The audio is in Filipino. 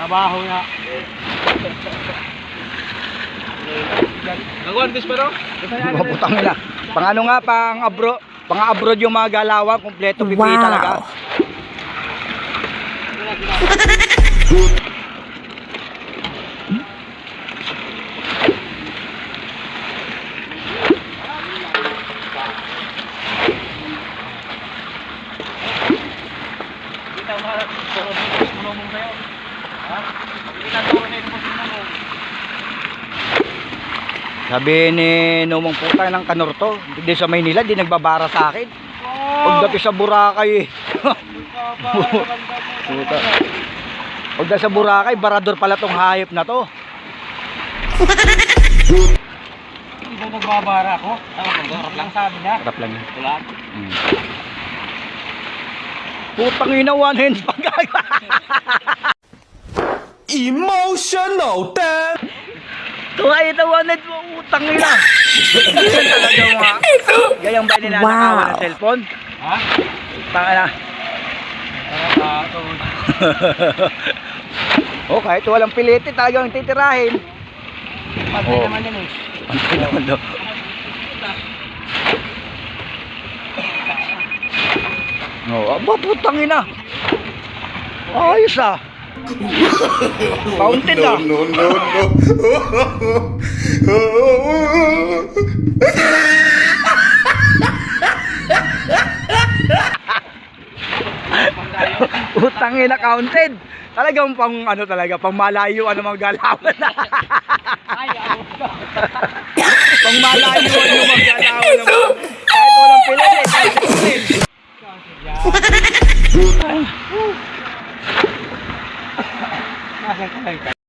trabaho na. Nagwan bis pero? Mga putang ina. Pang ano nga, pang abro, pang abroad yung mga galawan, kompleto pipi Wow. talaga. Kita mo puno mo kayo. Sabi ni Numong Putang ng Kanorto, hindi sa Maynila, di nagbabara sa akin. Pagdating sa Boracay eh. Puta. Sa Boracay, barador pala tong hayop na to. Hindi daw nagbabara ako. Tama ba? Harap lang sabi niya. Harap lang yun. Wala. Mm. Putang ina, one hands pag Damn. Tuhay ito, one hands mo, utang ina. Yan talaga mga. Gayang ba ninanakawan Wow. ng cellphone? Ha? Ah, ito. oh, kahit walang piliti, talagang titirahin. Pantay Oh. naman yan eh. Pantay naman daw. Oh, aba putang ina. Ayos ah. Counted ah. No, no, no. Utang ina counted. Talagang pang ano talaga, pang malayo ano mga galawan. Pang malayo ano mga galawan. Kahit walang piliti, kahit piliti. Nasaan Okay.